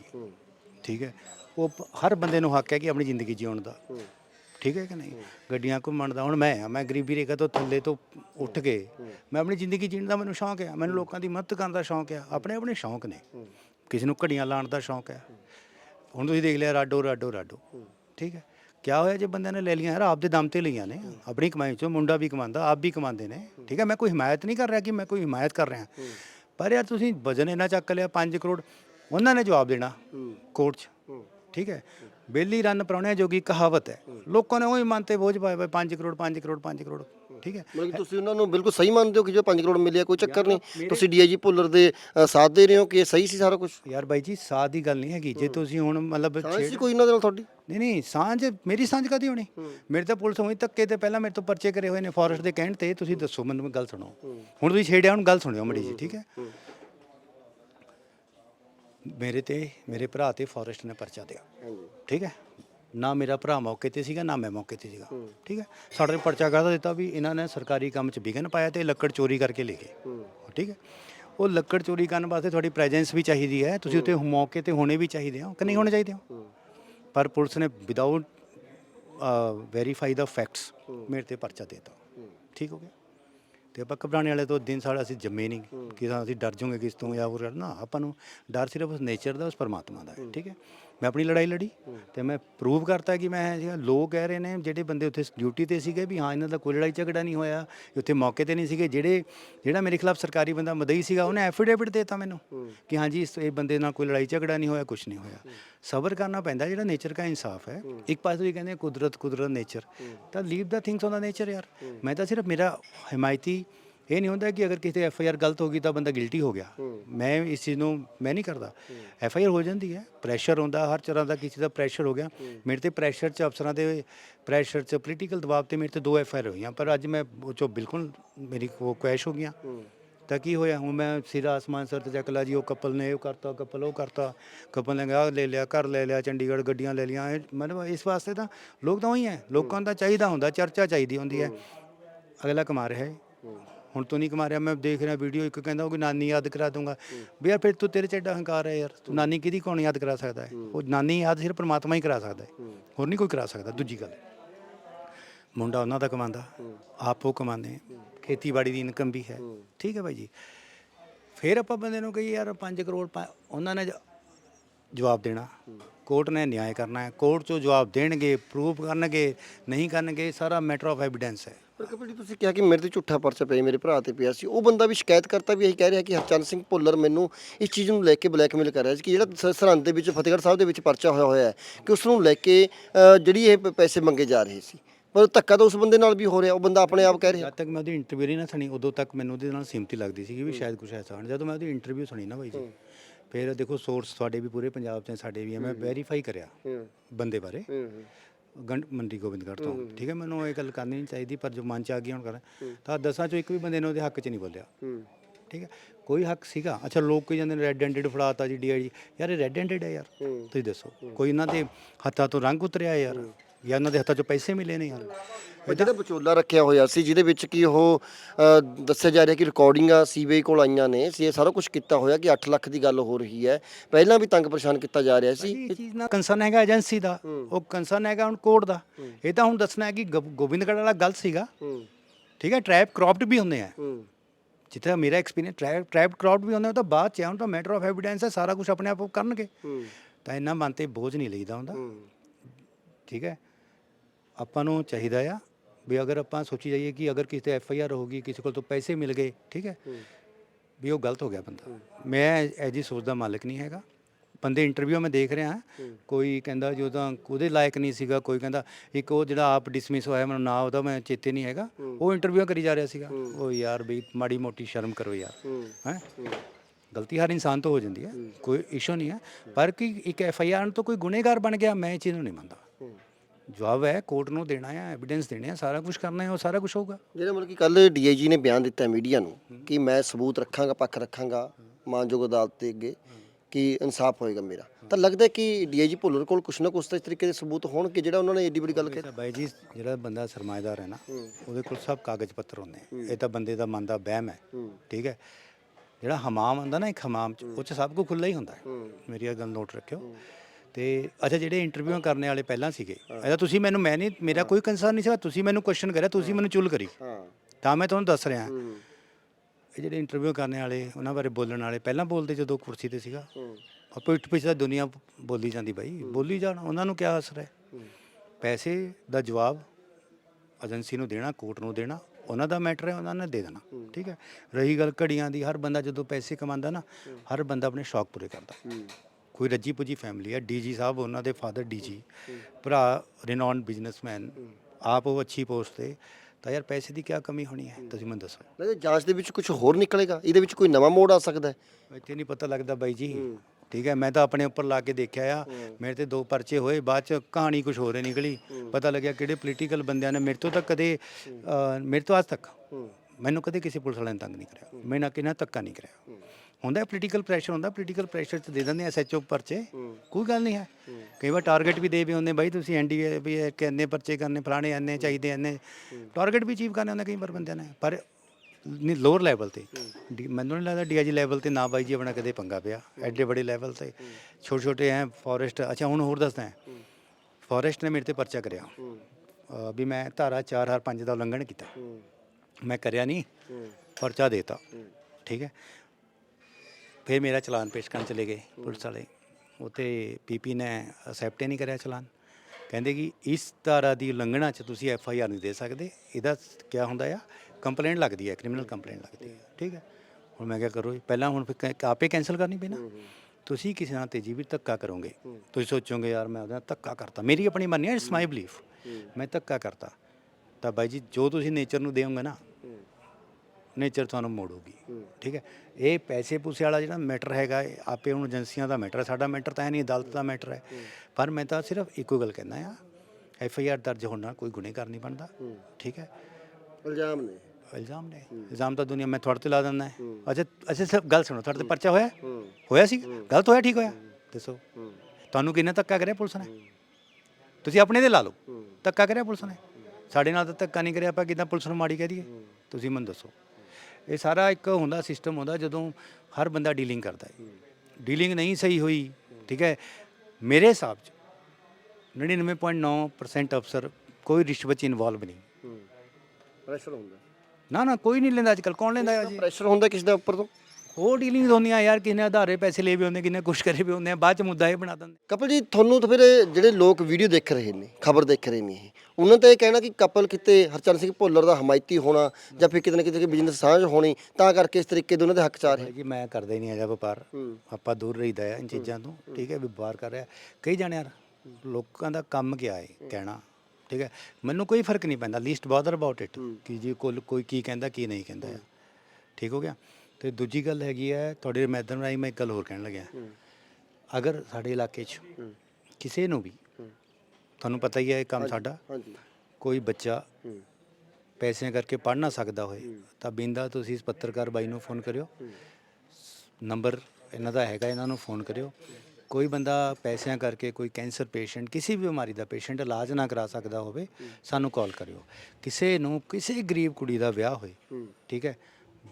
ਠੀਕ ਹੈ ਉਹ ਪ- ਹਰ ਬੰਦੇ ਨੂੰ ਹੱਕ ਹੈ ਕਿ ਆਪਣੀ ਜ਼ਿੰਦਗੀ ਜਿਉਣ ਦਾ, ਠੀਕ ਹੈ ਕਿ ਨਹੀਂ? ਗੱਡੀਆਂ ਘੁੰਮਣ ਦਾ, ਹੁਣ ਮੈਂ ਆ, ਮੈਂ ਗਰੀਬੀ ਰੇਖਾ ਤੋਂ ਥੱਲੇ ਤੋਂ ਉੱਠ ਕੇ ਮੈਂ ਆਪਣੀ ਜ਼ਿੰਦਗੀ ਜੀਣ ਦਾ ਮੈਨੂੰ ਸ਼ੌਂਕ ਹੈ ਮੈਨੂੰ ਲੋਕਾਂ ਦੀ ਮਦਦ ਕਰਨ ਦਾ ਸ਼ੌਂਕ ਹੈ ਆਪਣੇ ਆਪਣੇ ਸ਼ੌਂਕ ਨੇ। ਕਿਸੇ ਨੂੰ ਘੜੀਆਂ ਲਾਉਣ ਦਾ ਸ਼ੌਂਕ ਹੈ ਹੁਣ ਤੁਸੀਂ ਦੇਖ ਲਿਆ, ਰਾਡੋ ਰਾਡੋ ਰਾਡੋ, ਠੀਕ ਹੈ ਕਿਆ ਹੋਇਆ ਜੇ ਬੰਦਿਆਂ ਨੇ ਲੈ ਲਈਆਂ? ਯਾਰ ਆਪਦੇ ਦਮ ਤੇ ਲਈਆਂ ਨੇ। ਆਪਣੀ ਕਮਾਈ ਚੋਂ ਮੁੰਡਾ ਵੀ ਕਮਾਉਂਦਾ ਆਪ ਵੀ ਕਮਾਉਂਦੇ ਨੇ। ਠੀਕ ਹੈ ਮੈਂ ਕੋਈ ਹਮਾਇਤ ਨਹੀਂ ਕਰ ਰਿਹਾ ਕਿ ਮੈਂ ਕੋਈ ਹਮਾਇਤ ਕਰ ਰਿਹਾ। ਪਰ ਯਾਰ ਤੁਸੀਂ ਵਜਨ ਇਹਨਾਂ ਚੱਕ ਲਿਆ 5 ਕਰੋੜ ਉਹਨਾਂ ਨੇ ਜਵਾਬ ਦੇਣਾ ਕੋਰਟ 'ਚ। ਠੀਕ ਹੈ ਬੇਲੀ ਰੰਨ ਪਰੌਣਿਆਂ ਜੋਗੀ ਕਹਾਵਤ ਹੈ। ਲੋਕਾਂ ਨੇ ਉਹੀ ਮਨ ਤੇ ਬੋਝ ਪਾਇਆ 5 ਕਰੋੜ 5 ਕਰੋੜ 5 ਕਰੋੜ। ਠੀਕ ਹੈ। ਮਤਲਬ ਤੁਸੀਂ ਉਹਨਾਂ ਨੂੰ ਬਿਲਕੁਲ ਸਹੀ ਮੰਨਦੇ ਹੋ ਕਿ ਜੋ 5 ਕਰੋੜ ਮਿਲਿਆ ਕੋਈ ਚੱਕਰ ਨਹੀਂ। ਤੁਸੀਂ ਡੀਆਈਜੀ ਭੁੱਲਰ ਦੇ ਅ, ਸਾਥ ਦੇ ਰਹੇ ਹੋ ਕਿ ਇਹ ਸਹੀ ਸੀ ਸਾਰਾ ਕੁਝ ਯਾਰ ਬਾਈ ਜੀ ਸਾਥ ਦੀ ਗੱਲ ਨਹੀਂ ਹੈਗੀ। ਜੇ ਤੁਸੀਂ ਹੁਣ ਮਤਲਬ ਸਾਂਝ ਛੇੜ ਸੀ ਕੋਈ ਇਹਨਾਂ ਦੇ ਨਾਲ ਤੁਹਾਡੀ? ਨਹੀਂ ਨਹੀਂ ਸਾਂਝ ਮੇਰੀ ਸਾਂਝ ਕਦੀ ਹੋਣੀ? ਮੇਰੇ ਤਾਂ ਪੁਲਿਸ ਹੋਈ ਧੱਕੇ ਤੇ ਪਹਿਲਾਂ ਮੇਰੇ ਤੋਂ ਪਰਚੇ ਕਰੇ ਹੋਏ ਨੇ ਫੋਰੈਸਟ ਦੇ ਕਹਿਣ ਤੇ। ਤੁਸੀਂ ਦੱਸੋ ਮੈਨੂੰ ਗੱਲ ਸੁਣੋ। ਹੁਣ ਤੁਸੀਂ ਛੇੜਿਆ ਹੁਣ ਗੱਲ ਸੁਣਿਓ ਮੜੀ ਜੀ ਠੀਕ ਹੈ। ਮੇਰੇ ਤੇ ਮੇਰੇ ਭਰਾ ਤੇ ਫੋਰੈਸਟ ਨੇ ਪਰਚਾ ਦਿਆ। ਹਾਂਜੀ। ਠੀਕ ਹੈ? ਨਾ ਮੇਰਾ ਭਰਾ ਮੌਕੇ ਤੇ ਸੀਗਾ ਨਾ ਮੈਂ ਮੌਕੇ ਤੇ ਸੀਗਾ। ਠੀਕ ਹੈ? ਸਾਡੇ ਨੇ ਪਰਚਾ ਕਾਹਦਾ ਦਿੱਤਾ ਵੀ ਇਹਨਾਂ ਨੇ ਸਰਕਾਰੀ ਕੰਮ 'ਚ ਵਿਘਨ ਪਾਇਆ ਤੇ ਲੱਕੜ ਚੋਰੀ ਕਰਕੇ ਲੈ ਗਏ। ਠੀਕ ਹੈ? ਉਹ ਲੱਕੜ ਚੋਰੀ ਕਰਨ ਵਾਸਤੇ ਤੁਹਾਡੀ ਪ੍ਰੈਜ਼ੈਂਸ ਵੀ ਚਾਹੀਦੀ ਹੈ ਤੁਸੀਂ ਉੱਥੇ ਮੌਕੇ ਤੇ ਹੋਣੇ ਵੀ ਚਾਹੀਦੇ ਹੋ ਕਿ ਨਹੀਂ ਹੋਣੇ ਚਾਹੀਦੇ ਹੋ? ਪਰ ਪੁਲਿਸ ਨੇ ਵਿਦਆਊਟ ਵੈਰੀਫਾਈ ਦਾ ਫੈਕਟਸ ਮੇਰੇ ਤੇ ਪਰਚਾ ਦਿੱਤਾ। ਠੀਕ ਹੋ ਗਿਆ? ਤੇ ਆਪਾਂ ਘਬਰਾਣੇ ਵਾਲੇ ਤੋਂ ਦਿਨ ਸਾਡਾ ਅਸੀਂ ਜੰਮੇ ਨਹੀਂ। ਕਿ ਅਸੀਂ ਡਰ ਜਾਵਾਂਗੇ ਕਿਸ ਤੋਂ ਜਾਂ ਹੋਰ ਨਾ ਆਪਾਂ ਨੂੰ ਡਰ ਸਿਰਫ ਉਸ ਨੇਚਰ ਦਾ ਉਸ ਪਰਮਾਤਮਾ ਦਾ ਹੈ। ਠੀਕ ਹੈ? ਮੈਂ ਆਪਣੀ ਲੜਾਈ ਲੜੀ ਤੇ ਮੈਂ ਪ੍ਰੂਵ ਕਰਤਾ ਕਿ ਮੈਂ ਜਿਹੜਾ ਲੋਕ ਕਹਿ ਰਹੇ ਨੇ ਜਿਹੜੇ ਬੰਦੇ ਉੱਥੇ ਡਿਊਟੀ ਤੇ ਸੀਗੇ ਵੀ ਹਾਂ ਇਹਨਾਂ ਦਾ ਕੋਈ ਲੜਾਈ ਝਗੜਾ ਨਹੀਂ ਹੋਇਆ ਉੱਥੇ ਮੌਕੇ ਤੇ ਨਹੀਂ ਸੀਗੇ ਜਿਹੜੇ ਜਿਹੜਾ ਮੇਰੇ ਖਿਲਾਫ ਸਰਕਾਰੀ ਬੰਦਾ ਮਦਈ ਸੀਗਾ ਉਹਨੇ ਐਫੀਡੇਵਿਟ ਦੇਤਾ ਮੈਨੂੰ ਕਿ ਹਾਂਜੀ ਇਸ ਇਹ ਬੰਦੇ ਨਾਲ ਕੋਈ ਲੜਾਈ ਝਗੜਾ ਨਹੀਂ ਹੋਇਆ ਕੁਝ ਨਹੀਂ ਹੋਇਆ। ਸਬਰ ਕਰਨਾ ਪੈਂਦਾ ਜਿਹੜਾ ਨੇਚਰ ਦਾ ਇਨਸਾਫ ਹੈ। ਇੱਕ ਪਾਸੇ ਤੁਸੀਂ ਕਹਿੰਦੇ ਕੁਦਰਤ ਕੁਦਰਤ ਨੇਚਰ ਤਾਂ leave the things on the nature ਯਾਰ। ਮੈਂ ਤਾਂ ਸਿਰਫ ਮੇਰਾ ਹਮਾਇਤੀ ਇਹ ਨਹੀਂ ਹੁੰਦਾ ਕਿ ਅਗਰ ਕਿਸੇ ਐਫ ਆਈ ਆਰ ਗਲਤ ਹੋ ਗਈ ਤਾਂ ਬੰਦਾ ਗਿਲਟੀ ਹੋ ਗਿਆ। ਮੈਂ ਇਸ ਚੀਜ਼ ਨੂੰ ਮੈਂ ਨਹੀਂ ਕਰਦਾ। ਐਫ ਆਈ ਆਰ ਹੋ ਜਾਂਦੀ ਹੈ। ਪ੍ਰੈਸ਼ਰ ਹੁੰਦਾ ਹਰ ਤਰ੍ਹਾਂ ਦਾ ਕਿਸੇ ਦਾ ਪ੍ਰੈਸ਼ਰ ਹੋ ਗਿਆ। ਮੇਰੇ ਤੇ ਪ੍ਰੈਸ਼ਰ ਚ ਅਫਸਰਾਂ ਦੇ ਪ੍ਰੈਸ਼ਰ ਚ ਪੋਲੀਟੀਕਲ ਦਬਾਅ ਤੇ ਮੇਰੇ ਤੇ ਦੋ ਐਫ ਆਈ ਆਰ ਹੋਈਆਂ। ਪਰ ਅੱਜ ਮੈਂ ਉਹ ਚੋਂ ਬਿਲਕੁਲ ਮੇਰੀ ਉਹ ਕੁਐਸ਼ ਹੋ ਗਈਆਂ ਤਾਂ ਕੀ ਹੋਇਆ? ਹੁਣ ਮੈਂ ਸਿਰਾ ਆਸਮਾਨ ਸਰ ਤੇ ਚੱਕ ਲਾ ਜੀ ਉਹ ਕਪਲ ਨੇ ਉਹ ਕਰਤਾ ਕਪਲ ਉਹ ਕਰਤਾ। ਕਪਲ ਨੇ ਆਹ ਲੈ ਲਿਆ ਘਰ ਲੈ ਲਿਆ ਚੰਡੀਗੜ੍ਹ ਗੱਡੀਆਂ ਲੈ ਇਹ ਮਤਲਬ ਇਸ ਵਾਸਤੇ ਤਾਂ ਲੋਕ ਤਾਂ ਉਹੀ ਹੈ। ਲੋਕਾਂ ਦਾ ਚਾਹੀਦਾ ਹੁੰਦਾ ਚਰਚਾ ਚਾਹੀਦੀ ਹੁੰਦੀ ਹੈ। ਅਗਲਾ ਕਮਾ ਰਿਹਾ ਹੈ। ਹੁਣ ਤੋਂ ਨਹੀਂ ਕਮਾ ਰਿਹਾ ਮੈਂ ਦੇਖ ਰਿਹਾ ਵੀਡੀਓ ਇੱਕ ਕਹਿੰਦਾ ਉਹ ਕਿ ਨਾਨੀ ਯਾਦ ਕਰਾ ਦੂੰਗਾ ਵੀ ਯਾਰ ਫਿਰ ਤੂੰ ਤੇਰੇ ਚ ਐਡਾ ਹੰਕਾਰ ਹੈ ਯਾਰ। ਤੂੰ ਨਾਨੀ ਕਿਹਦੀ ਕੌਣ ਯਾਦ ਕਰਾ ਸਕਦਾ ਹੈ? ਉਹ ਨਾਨੀ ਯਾਦ ਸਿਰਫ ਪਰਮਾਤਮਾ ਹੀ ਕਰਾ ਸਕਦਾ ਹੈ। ਹੋਰ ਨਹੀਂ ਕੋਈ ਕਰਾ ਸਕਦਾ ਦੂਜੀ ਗੱਲ। ਮੁੰਡਾ ਉਹਨਾਂ ਦਾ ਕਮਾਉਂਦਾ ਆਪ ਉਹ ਕਮਾਉਂਦੇ ਖੇਤੀਬਾੜੀ ਦੀ ਇਨਕਮ ਵੀ ਹੈ। ਠੀਕ ਹੈ ਭਾਈ ਜੀ। ਫਿਰ ਆਪਾਂ ਬੰਦੇ ਨੂੰ ਕਹੀ ਯਾਰ 5 ਕਰੋੜ ਉਹਨਾਂ ਨੇ ਜਵਾਬ ਦੇਣਾ। ਕੋਰਟ ਨੇ ਨਿਆਂ ਕਰਨਾ ਹੈ। ਕੋਰਟ ਚੋਂ ਜਵਾਬ ਦੇਣਗੇ ਪ੍ਰੂਫ ਕਰਨਗੇ ਨਹੀਂ ਕਰਨਗੇ ਸਾਰਾ ਮੈਟਰ ਆਫ ਐਵੀਡੈਂਸ ਹੈ। ਪਰ ਕਪਿਲ ਜੀ ਤੁਸੀਂ ਕਿਹਾ ਕਿ ਮੇਰੇ ਤੇ ਝੂਠਾ ਪਰਚਾ ਪਿਆ ਮੇਰੇ ਭਰਾ ਤੇ ਪਿਆ ਸੀ। ਉਹ ਬੰਦਾ ਵੀ ਸ਼ਿਕਾਇਤ ਕਰਤਾ ਵੀ ਇਹੀ ਕਹਿ ਰਿਹਾ ਕਿ ਹਰਚੰਦ ਸਿੰਘ ਭੁੱਲਰ ਮੈਨੂੰ ਇਸ ਚੀਜ਼ ਨੂੰ ਲੈ ਕੇ ਬਲੈਕਮੇਲ ਕਰ ਰਿਹਾ ਸੀ ਕਿ ਜਿਹੜਾ ਸ- ਸਰਹੰਦ ਦੇ ਵਿੱਚ ਫਤਿਹਗੜ੍ਹ ਸਾਹਿਬ ਦੇ ਵਿੱਚ ਪਰਚਾ ਹੋਇਆ ਹੋਇਆ ਹੈ ਕਿ ਉਸ ਨੂੰ ਲੈ ਕੇ ਅ, ਜਿਹੜੀ ਇਹ ਪ- ਪੈਸੇ ਮੰਗੇ ਜਾ ਰਹੇ ਸੀ। ਪਰ ਧੱਕਾ ਤਾਂ ਉਸ ਬੰਦੇ ਨਾਲ ਵੀ ਹੋ ਰਿਹਾ ਉਹ ਬੰਦਾ ਆਪਣੇ ਆਪ ਕਹਿ ਰਿਹਾ। ਜਦ ਤੱਕ ਮੈਂ ਉਹਦੀ ਇੰਟਰਵਿਊ ਨਹੀਂ ਨਾ ਸੁਣੀ ਉਦੋਂ ਤੱਕ ਮੈਨੂੰ ਉਹਦੇ ਨਾਲ ਸਿੰਮਤੀ ਲੱਗਦੀ ਸੀ ਵੀ ਸ਼ਾਇਦ ਕੁਝ ਐਸਾ ਹੋਣ। ਜਦੋਂ ਮੈਂ ਉਹਦੀ ਇੰਟਰਵਿਊ ਸੁਣੀ ਨਾ ਬਾਈ ਜੀ ਫਿਰ ਦੇਖੋ ਸੋਰਸ ਤੁਹਾਡੇ ਵੀ ਪੂਰੇ ਪੰਜਾਬ 'ਚ ਸਾਡੇ ਵੀ ਹੈ ਮੈਂ ਵੈਰੀਫਾਈ ਕਰਿਆ ਬੰਦੇ ਬਾਰੇ। ਗੰਡ ਮੰਡੀ ਗੋਬਿੰਦਗੜ੍ਹ ਤੋਂ। ਠੀਕ ਹੈ ਮੈਨੂੰ ਇਹ ਗੱਲ ਕਰਨੀ ਨਹੀਂ ਚਾਹੀਦੀ ਪਰ ਜੋ ਮਨ ਚ ਆ ਗਈ ਹੁਣ ਕਰ। ਤਾਂ ਦਸਾਂ ਚੋਂ ਇੱਕ ਵੀ ਬੰਦੇ ਨੇ ਉਹਦੇ ਹੱਕ 'ਚ ਨਹੀਂ ਬੋਲਿਆ। ਠੀਕ ਹੈ ਕੋਈ ਹੱਕ ਸੀਗਾ? ਅੱਛਾ ਲੋਕ ਕਹੀ ਜਾਂਦੇ ਨੇ ਰੈੱਡ ਹੈਂਡਡ ਫੜਾਤਾ ਜੀ ਡੀਆਈਜੀ ਯਾਰ ਇਹ ਰੈੱਡ ਹੈਂਡਡ ਹੈ ਯਾਰ। ਤੁਸੀਂ ਦੱਸੋ। ਕੋਈ ਇਹਨਾਂ ਦੇ ਹੱਥਾਂ ਤੋਂ ਰੰਗ ਉਤਰਿਆ ਯਾਰ। ਜਾਂ ਇਹਨਾਂ ਦੇ ਹੱਥਾਂ 'ਚੋਂ ਪੈਸੇ ਮਿਲੇ ਨੇ ਯਾਰ ਪਰ ਜਿਹੜਾ ਵਿਚੋਲਾ ਰੱਖਿਆ ਹੋਇਆ ਸੀ ਜਿਹਦੇ ਵਿੱਚ ਕਿ ਉਹ ਅ, ਦੱਸਿਆ ਜਾ ਰਿਹਾ ਕਿ ਰਿਕਾਰਡਿੰਗਾਂ ਸੀਬੀਆਈ ਕੋਲ ਆਈਆਂ ਨੇ ਸੀ ਇਹ ਸਾਰਾ ਕੁਝ ਕੀਤਾ ਹੋਇਆ ਕਿ 8 ਲੱਖ ਦੀ ਗੱਲ ਹੋ ਰਹੀ ਹੈ। ਪਹਿਲਾਂ ਵੀ ਤੰਗ ਪਰੇਸ਼ਾਨ ਕੀਤਾ ਜਾ ਰਿਹਾ ਸੀ। ਇਹ ਚੀਜ਼ ਨਾਲ ਕੰਸਰਨ ਹੈਗਾ ਏਜੰਸੀ ਦਾ ਉਹ ਕੰਸਰਨ ਹੈਗਾ ਹੁਣ ਕੋਰਟ ਦਾ। ਇਹ ਤਾਂ ਹੁਣ ਦੱਸਣਾ ਹੈ ਕਿ ਗੋ- ਗੋਬਿੰਦਗੜ੍ਹ ਵਾਲਾ ਗਲਤ ਸੀਗਾ। ਠੀਕ ਹੈ ਟ੍ਰੈਪ ਕ੍ਰੌਪਡ ਵੀ ਹੁੰਦੇ ਆ। ਜਿੱਥੇ ਮੇਰਾ ਐਕਸਪੀਰੀਅੰਸ ਟ੍ਰੈਪ ਟ੍ਰੈਪ ਕ੍ਰੌਪਡ ਵੀ ਹੁੰਦੇ ਆ ਉਹ ਤਾਂ ਬਾਅਦ ਚ ਆ ਹੁਣ ਤਾਂ ਮੈਟਰ ਆਫ ਐਵੀਡੈਂਸ ਹੈ ਸਾਰਾ ਕੁਝ ਆਪਣੇ ਆਪ ਉਹ ਕਰਨਗੇ। ਤਾਂ ਇੰਨਾ ਮਨ ਤੇ ਬੋਝ ਨਹੀਂ ਲਈਦਾ ਹੁੰਦਾ। ਠੀਕ ਹੈ ਆਪਾਂ ਨੂੰ ਚਾਹੀਦਾ ਆ ਵੀ ਅਗਰ ਆਪਾਂ ਸੋਚੀ ਜਾਈਏ ਕਿ ਅਗਰ ਕਿਸੇ ਤੇ ਐਫ ਆਈ ਆਰ ਹੋਗੀ ਕਿਸੇ ਕੋਲ ਤੋਂ ਪੈਸੇ ਮਿਲ ਗਏ ਠੀਕ ਹੈ ਵੀ ਉਹ ਗਲਤ ਹੋ ਗਿਆ ਬੰਦਾ। ਮੈਂ ਇਹ ਜੀ ਸੋਚ ਦਾ ਮਾਲਕ ਨਹੀਂ ਹੈਗਾ। ਬੰਦੇ ਇੰਟਰਵਿਊ ਮੈਂ ਦੇਖ ਰਿਹਾ ਕੋਈ ਕਹਿੰਦਾ ਜੋ ਤਾਂ ਉਹਦੇ ਲਾਇਕ ਨਹੀਂ ਸੀਗਾ ਕੋਈ ਕਹਿੰਦਾ ਇੱਕ ਉਹ ਜਿਹੜਾ ਆਪ ਡਿਸਮਿਸ ਹੋਇਆ ਮੈਨੂੰ ਨਾਂ ਉਹਦਾ ਮੈਂ ਚੇਤੇ ਨਹੀਂ ਹੈਗਾ। ਉਹ ਇੰਟਰਵਿਊ ਕਰੀ ਜਾ ਰਿਹਾ ਸੀਗਾ। ਉਹ ਯਾਰ ਬਈ ਮਾੜੀ ਮੋਟੀ ਸ਼ਰਮ ਕਰੋ ਯਾਰ। ਹੈ। ਗਲਤੀ ਹਰ ਇਨਸਾਨ ਤੋਂ ਹੋ ਜਾਂਦੀ ਹੈ। ਕੋਈ ਇਸ਼ੂ ਨਹੀਂ ਹੈ। ਪਰ ਕਿ ਇੱਕ ਐਫ ਆਈ ਆਰ ਤੋਂ ਕੋਈ ਗੁਨੇਗਾਰ ਬਣ ਗਿਆ ਮੈਂ ਇਹ ਚੀਜ਼ ਨੂੰ ਨਹੀਂ ਮੰਨਦਾ। ਜਵਾਬ ਹੈ ਕੋਰਟ ਨੂੰ ਦੇਣਾ ਹੈ ਐਵੀਡੈਂਸ ਦੇਣੇ ਆ ਸਾਰਾ ਕੁਝ ਕਰਨਾ ਹੈ ਉਹ ਸਾਰਾ ਕੁਝ ਹੋਊਗਾ। ਜਿਹੜਾ ਮਤਲਬ ਕਿ ਕੱਲ ਡੀਆਈਜੀ ਨੇ ਬਿਆਨ ਦਿੱਤਾ ਮੀਡੀਆ ਨੂੰ ਕਿ ਮੈਂ ਸਬੂਤ ਰੱਖਾਂਗਾ ਪੱਖ ਰੱਖਾਂਗਾ ਮਾਨਯੋਗ ਅਦਾਲਤ ਦੇ ਅੱਗੇ ਕਿ ਇਨਸਾਫ ਹੋਏਗਾ ਮੇਰਾ। ਤਾਂ ਲੱਗਦਾ ਕਿ ਡੀਆਈਜੀ ਭੁੱਲਰ ਕੋਲ ਕੁਛ ਨਾ ਕੁਛ ਤਾਂ ਇਸ ਤਰੀਕੇ ਦੇ ਸਬੂਤ ਹੋਣਗੇ ਜਿਹੜਾ ਉਹਨਾਂ ਨੇ ਏਡੀ ਵੱਡੀ ਗੱਲ ਕਹੀ ਬਾਈ ਜੀ ਜਿਹੜਾ ਬੰਦਾ ਸਰਮਾਇਦਾਰ ਹੈ ਨਾ ਉਹਦੇ ਕੋਲ ਸਭ ਕਾਗਜ਼ ਪੱਤਰ ਹੁੰਦੇ ਆ। ਇਹ ਤਾਂ ਬੰਦੇ ਦਾ ਮਨ ਦਾ ਵਹਿਮ ਹੈ ਠੀਕ ਹੈ? ਜਿਹੜਾ ਹਮਾਮ ਹੁੰਦਾ ਨਾ ਇੱਕ ਹਮਾਮ ਚ ਉਹ ਚ ਸਭ ਕੁਝ ਖੁੱਲਾ ਹੀ ਹੁੰਦਾ ਹੈ। ਮੇਰੀ ਇਹ ਗੱਲ ਨੋਟ ਰੱਖਿਓ। ਤੇ ਅੱਛਾ ਜਿਹੜੇ ਇੰਟਰਵਿਊ ਕਰਨੇ ਵਾਲੇ ਪਹਿਲਾਂ ਸੀਗੇ। ਇਹਦਾ ਤੁਸੀਂ ਮੈਨੂੰ ਮੈਂ ਨਹੀਂ ਮੇਰਾ ਕੋਈ ਕੰਸਰਨ ਨਹੀਂ ਸੀਗਾ ਤੁਸੀਂ ਮੈਨੂੰ ਕੁਐਸਚਨ ਕਰਿਆ ਤੁਸੀਂ ਮੈਨੂੰ ਚੁੱਲ ਕਰੀ। ਹਾਂ। ਤਾਂ ਮੈਂ ਤੁਹਾਨੂੰ ਦੱਸ ਰਿਹਾ। ਇਹ ਜਿਹੜੇ ਇੰਟਰਵਿਊ ਕਰਨੇ ਵਾਲੇ ਉਹਨਾਂ ਬਾਰੇ ਬੋਲਣ ਵਾਲੇ ਪਹਿਲਾਂ ਬੋਲਦੇ ਜਦੋਂ ਕੁਰਸੀ ਤੇ ਸੀਗਾ। ਆਪੋ ਪਿੱਠ ਪਿੱਛੇ ਦੁਨੀਆ ਬੋਲੀ ਜਾਂਦੀ ਬਾਈ। ਬੋਲੀ ਜਾਣ ਉਹਨਾਂ ਨੂੰ ਕਿਆ ਅਸਰ ਹੈ? ਪੈਸੇ ਦਾ ਜਵਾਬ ਏਜੰਸੀ ਨੂੰ ਦੇਣਾ ਕੋਰਟ ਨੂੰ ਦੇਣਾ ਉਹਨਾਂ ਦਾ ਮੈਟਰ ਹੈ ਉਹਨਾਂ ਨੇ ਦੇ ਦੇਣਾ। ਠੀਕ ਹੈ? ਰਹੀ ਗੱਲ ਘੜੀਆਂ ਦੀ ਹਰ ਬੰਦਾ ਜਦੋਂ ਪੈਸੇ ਕਮਾਉਂਦਾ ਨਾ ਹਰ ਬੰਦਾ ਆਪਣੇ ਸ਼ੌਕ ਪੂਰੇ ਕਰਦਾ। ਕੋਈ ਰੱਜੀ ਪੁੱਜੀ ਫੈਮਿਲੀ ਹੈ। ਡੀਜੀ ਸਾਹਿਬ ਉਹਨਾਂ ਦੇ ਫਾਦਰ ਡੀਜੀ ਭਰਾ ਰਿਨੌਨ ਬਿਜ਼ਨਸਮੈਨ ਆਪ ਉਹ ਅੱਛੀ ਪੋਸਟ ਤੇ। ਤਾਂ ਯਾਰ ਪੈਸੇ ਦੀ ਕੀ ਕਮੀ ਹੋਣੀ ਹੈ? ਤੁਸੀਂ ਮੈਨੂੰ ਦੱਸੋ। ਲੱਗਦਾ ਜਾਂਚ ਦੇ ਵਿੱਚ ਕੁਝ ਹੋਰ ਨਿਕਲੇਗਾ। ਇਹਦੇ ਵਿੱਚ ਕੋਈ ਨਵਾਂ ਮੋੜ ਆ ਸਕਦਾ ਹੈ? ਇੱਥੇ ਨਹੀਂ ਪਤਾ ਲੱਗਦਾ ਬਾਈ ਜੀ। ਠੀਕ ਹੈ ਮੈਂ ਤਾਂ ਆਪਣੇ ਉੱਪਰ ਲਾ ਕੇ ਦੇਖਿਆ ਆ। ਮੇਰੇ ਤੇ ਦੋ ਪਰਚੇ ਹੋਏ ਬਾਅਦ ਚ ਕਹਾਣੀ ਕੁਝ ਹੋਰ ਨਿਕਲੀ। ਪਤਾ ਲੱਗਿਆ ਕਿਹੜੇ ਪੋਲੀਟੀਕਲ ਬੰਦਿਆਂ ਨੇ ਮੇਰੇ ਤੋਂ ਤਾਂ ਕਦੇ ਮੇਰੇ ਤੋਂ ਅੱਜ ਤੱਕ। ਮੈਨੂੰ ਕਦੇ ਕਿਸੇ ਪੁਲਿਸ ਵਾਲੇ ਨੇ ਤੰਗ ਨਹੀਂ ਕਰਿਆ। ਮੈਂ ਨਾ ਕਿਨਾਂ ਧੱਕਾ ਨਹੀਂ ਕਰਿਆ। ਹੁੰਦਾ ਪੋਲੀਟੀਕਲ ਪ੍ਰੈਸ਼ਰ ਹੁੰਦਾ ਪੋਲੀਟੀਕਲ ਪ੍ਰੈਸ਼ਰ ਚ ਦੇ ਦਿੰਦੇ ਐਸਐਚਓ ਪਰਚੇ। ਕੋਈ ਗੱਲ ਨਹੀਂ ਹੈ। ਕਈ ਵਾਰ ਟਾਰਗੇਟ ਵੀ ਦੇ ਵੀ ਹੁੰਦੇ ਬਾਈ ਤੁਸੀਂ ਐਨਡੀਏ ਵੀ ਇਹ ਕਿੰਨੇ ਪਰਚੇ ਕਰਨੇ ਫਲਾਣੇ ਐਨੇ ਚਾਹੀਦੇ ਐਨੇ ਟਾਰਗੇਟ ਵੀ ਅਚੀਵ ਕਰਨੇ ਹੁੰਦੇ ਕਈ ਵਾਰ ਬੰਦਿਆਂ ਨੇ ਪਰ ਨਹੀਂ ਲੋਅਰ ਲੈਵਲ ਤੇ। ਮੈਨੂੰ ਨਹੀਂ ਲੱਗਦਾ ਡੀਆਈਜੀ ਲੈਵਲ ਤੇ ਨਾ ਬਾਈ ਜੀ ਆਪਣਾ ਕਦੇ ਪੰਗਾ ਪਿਆ ਐਡੇ ਵੱਡੇ ਲੈਵਲ ਤੇ। ਛੋਟੇ ਛੋਟੇ ਐ ਫੋਰੈਸਟ ਅੱਛਾ ਹੁਣ ਹੋਰ ਦੱਸਦਾ ਹੈ। ਫੋਰੈਸਟ ਨੇ ਮੇਰੇ ਤੇ ਪਰਚਾ ਕਰਿਆ। ਵੀ ਮੈਂ ਧਾਰਾ 4 ਹਰ 5 ਦਾ ਉਲੰਘਣ ਕੀਤਾ। ਮੈਂ ਕਰਿਆ ਨਹੀਂ ਪਰਚਾ ਦੇਤਾ ਠੀਕ ਹੈ। ਫਿਰ ਮੇਰਾ ਚਲਾਨ ਪੇਸ਼ ਕਰਨ ਚਲੇ ਗਏ ਪੁਲਿਸ ਵਾਲੇ। ਉਤੇ ਪੀਪੀ ਨੇ ਅਸੈਪਟ ਨਹੀਂ ਕਰਿਆ ਚਲਾਨ। ਕਹਿੰਦੇ ਕਿ ਇਸ ਧਾਰਾ ਦੀ ਉਲੰਘਣਾ ਚ ਤੁਸੀਂ ਐਫ ਆਈ ਆਰ ਨਹੀਂ ਦੇ ਸਕਦੇ। ਇਹਦਾ ਕੀ ਹੁੰਦਾ ਆ? ਕੰਪਲੇਂਟ ਲੱਗਦੀ ਹੈ ਕ੍ਰਿਮੀਨਲ ਕੰਪਲੇਂਟ ਲੱਗਦੀ ਹੈ ਠੀਕ ਹੈ ਹੁਣ ਮੈਂ ਕਿਆ ਕਰੋ? ਪਹਿਲਾਂ ਹੁਣ ਫਿਰ ਆਪੇ ਕੈਨਸਲ ਕਰਨੀ ਨਾ। ਤੁਸੀਂ ਕਿਸੇ ਨਾਲ ਤੇਜੀ ਵੀ ਧੱਕਾ ਕਰੋਗੇ। ਤੁਸੀਂ ਸੋਚੋਗੇ ਯਾਰ ਮੈਂ ਉਹਦੇ ਨਾਲ ਧੱਕਾ ਕਰਤਾ। ਮੇਰੀ ਆਪਣੀ ਮੰਨੀ ਹੈ ਇਟਸ ਮਾਈ ਬਲੀਫ ਮੈਂ ਧੱਕਾ ਕਰਤਾ। ਤਾਂ ਬਾਈ ਜੀ ਜੋ ਤੁਸੀਂ ਨੇਚਰ ਨੂੰ ਦੇਵੋਗੇ ਨਾ ਨੇਚਰ ਤੁਹਾਨੂੰ ਮੋੜੂਗੀ। ਠੀਕ ਹੈ? ਇਹ ਪੈਸੇ ਪੂਸੇ ਵਾਲਾ ਜਿਹੜਾ ਮੈਟਰ ਹੈਗਾ ਇਹ ਆਪੇ ਹੁਣ ਏਜੰਸੀਆਂ ਦਾ ਮੈਟਰ ਹੈ। ਸਾਡਾ ਮੈਟਰ ਤਾਂ ਹੈ ਨਹੀਂ ਅਦਾਲਤ ਦਾ ਮੈਟਰ ਹੈ। ਪਰ ਮੈਂ ਤਾਂ ਸਿਰਫ ਇੱਕੋ ਗੱਲ ਕਹਿੰਦਾ ਆ ਐਫ ਆਈ ਆਰ ਦਰਜ ਹੋਣ ਨਾਲ ਕੋਈ ਗੁਨੇਗਾਰ ਨਹੀਂ ਬਣਦਾ। ਠੀਕ ਹੈ? ਇਲਜ਼ਾਮ ਨੇ। ਇਲਜ਼ਾਮ ਨੇ। ਇਲਜ਼ਾਮ ਤਾਂ ਦੁਨੀਆ ਮੈਂ ਤੁਹਾਡੇ ਤੇ ਲਾ ਦਿੰਦਾ ਹੈ। ਅੱਛਾ ਅੱਛਾ ਸਭ ਗੱਲ ਸੁਣੋ ਤੁਹਾਡੇ ਤੇ ਪਰਚਾ ਹੋਇਆ? ਹੋਇਆ ਸੀ? ਗਲਤ ਹੋਇਆ ਠੀਕ ਹੋਇਆ? ਦੱਸੋ। ਤੁਹਾਨੂੰ ਕਿੰਨੇ ਧੱਕਾ ਕਰਿਆ ਪੁਲਿਸ ਨੇ? ਤੁਸੀਂ ਆਪਣੇ ਤੇ ਲਾ ਲਓ। ਧੱਕਾ ਕਰਿਆ ਪੁਲਿਸ ਨੇ? ਸਾਡੇ ਨਾਲ ਤਾਂ ਧੱਕਾ ਨਹੀਂ ਕਰਿਆ ਆਪਾਂ ਕਿਦਾਂ ਪੁਲਿਸ ਨੂੰ ਮਾੜੀ ਕਹਿ ਦਈਏ? ਤੁਸੀਂ ਮੈਨੂੰ ਦੱਸੋ। ਇਹ ਸਾਰਾ ਇੱਕ ਹੁੰਦਾ ਸਿਸਟਮ ਹੁੰਦਾ ਜਦੋਂ ਹਰ ਬੰਦਾ ਡੀਲਿੰਗ ਕਰਦਾ ਹੈ। ਡੀਲਿੰਗ ਨਹੀਂ ਸਹੀ ਹੋਈ ਠੀਕ ਹੈ? ਮੇਰੇ ਹਿਸਾਬ 'ਚ 99.9% ਅਫਸਰ ਕੋਈ ਰਿਸ਼ਵਤ 'ਚ ਇਨਵੋਲਵ ਨਹੀਂ। ਪ੍ਰੈਸ਼ਰ ਹੁੰਦਾ। ਨਾ ਨਾ ਕੋਈ ਨਹੀਂ ਲੈਂਦਾ ਅੱਜ ਕੱਲ ਕੌਣ ਲੈਂਦਾ ਹੈ ਜੀ? ਪ੍ਰੈਸ਼ਰ ਹੁੰਦਾ ਕਿਸ ਦੇ ਉੱਪਰ ਤੋਂ? ਹੋਰ ਡੀਲਿੰਗਸ ਹੁੰਦੀਆਂ ਯਾਰ ਕਿੰਨੇ ਆਧਾਰੇ ਪੈਸੇ ਲਏ ਵੀ ਹੁੰਦੇ ਕਿੰਨੇ ਕੁਛ ਕਰੇ ਵੀ ਹੁੰਦੇ ਆ ਬਾਅਦ ਚ ਮੁੱਦਾ ਇਹ ਬਣਾ ਦਿੰਦੇ। ਕਪਲ ਜੀ ਤੁਹਾਨੂੰ ਤਾਂ ਫਿਰ ਇਹ ਜਿਹੜੇ ਲੋਕ ਵੀਡੀਓ ਦੇਖ ਰਹੇ ਨੇ ਖਬਰ ਦੇਖ ਰਹੇ ਨੇ ਇਹ ਉਹਨਾਂ ਤਾਂ ਇਹ ਕਹਿਣਾ ਕਿ ਕਪਲ ਕਿਤੇ ਹਰਚਰਨ ਸਿੰਘ ਭੁੱਲਰ ਦਾ ਹਮਾਇਤੀ ਹੋਣਾ ਜਾਂ ਫਿਰ ਕਿਤੇ ਨਾ ਕਿਤੇ ਬਿਜ਼ਨਸ ਸਾਂਝ ਹੋਣੀ ਤਾਂ ਕਰਕੇ ਇਸ ਤਰੀਕੇ ਦੇ ਉਹਨਾਂ ਦੇ ਹੱਕ ਚਾਰ ਹੈ ਜੀ ਮੈਂ ਕਰਦਾ ਹੀ ਨਹੀਂ ਹੈਗਾ ਵਪਾਰ। ਆਪਾਂ ਦੂਰ ਰਹੀਦਾ ਹੈ ਇਨ ਚੀਜ਼ਾਂ ਤੋਂ ਠੀਕ ਹੈ ਵਪਾਰ ਕਰ ਰਿਹਾ। ਕਈ ਜਾਣੇ ਯਾਰ ਲੋਕਾਂ ਦਾ ਕੰਮ ਕੀ ਹੈ ਕਹਿਣਾ ਠੀਕ ਹੈ। ਮੈਨੂੰ ਕੋਈ ਫ਼ਰਕ ਨਹੀਂ ਪੈਂਦਾ ਲੀਸਟ ਬਾਦਰ ਅਬਾਊਟ ਇਟ ਕਿ ਜੀ ਕੋਲ ਕੋਈ ਕੀ ਕਹਿੰਦਾ ਕੀ ਨਹੀਂ ਕਹਿੰਦਾ। ਠੀਕ ਹੋ ਗਿਆ? ਤੇ ਦੂਜੀ ਗੱਲ ਹੈਗੀ ਹੈ ਤੁਹਾਡੇ ਮੈਦਾਨ ਰਾਹੀਂ ਮੈਂ ਇੱਕ ਗੱਲ ਹੋਰ ਕਹਿਣ ਲੱਗਿਆ। ਅਗਰ ਸਾਡੇ ਇਲਾਕੇ 'ਚ ਕਿਸੇ ਨੂੰ ਵੀ ਤੁਹਾਨੂੰ ਪਤਾ ਹੀ ਹੈ ਇਹ ਕੰਮ ਸਾਡਾ। ਹਾਂਜੀ। ਕੋਈ ਬੱਚਾ ਪੈਸਿਆਂ ਕਰਕੇ ਪੜ੍ਹ ਨਾ ਸਕਦਾ ਹੋਏ ਤਾਂ ਬਿੰਦਾ ਤੁਸੀਂ ਇਸ ਪੱਤਰਕਾਰ ਬਾਈ ਨੂੰ ਫੋਨ ਕਰਿਓ। ਨੰਬਰ ਇਹਨਾਂ ਦਾ ਹੈਗਾ ਇਹਨਾਂ ਨੂੰ ਫੋਨ ਕਰਿਓ। ਕੋਈ ਬੰਦਾ ਪੈਸਿਆਂ ਕਰਕੇ ਕੋਈ ਕੈਂਸਰ ਪੇਸ਼ੈਂਟ ਕਿਸੇ ਵੀ ਬਿਮਾਰੀ ਦਾ ਪੇਸ਼ੈਂਟ ਇਲਾਜ ਨਾ ਕਰਾ ਸਕਦਾ ਹੋਵੇ ਸਾਨੂੰ ਕਾਲ ਕਰਿਓ। ਕਿਸੇ ਨੂੰ ਕਿਸੇ ਗਰੀਬ ਕੁੜੀ ਦਾ ਵਿਆਹ ਹੋਏ ਠੀਕ ਹੈ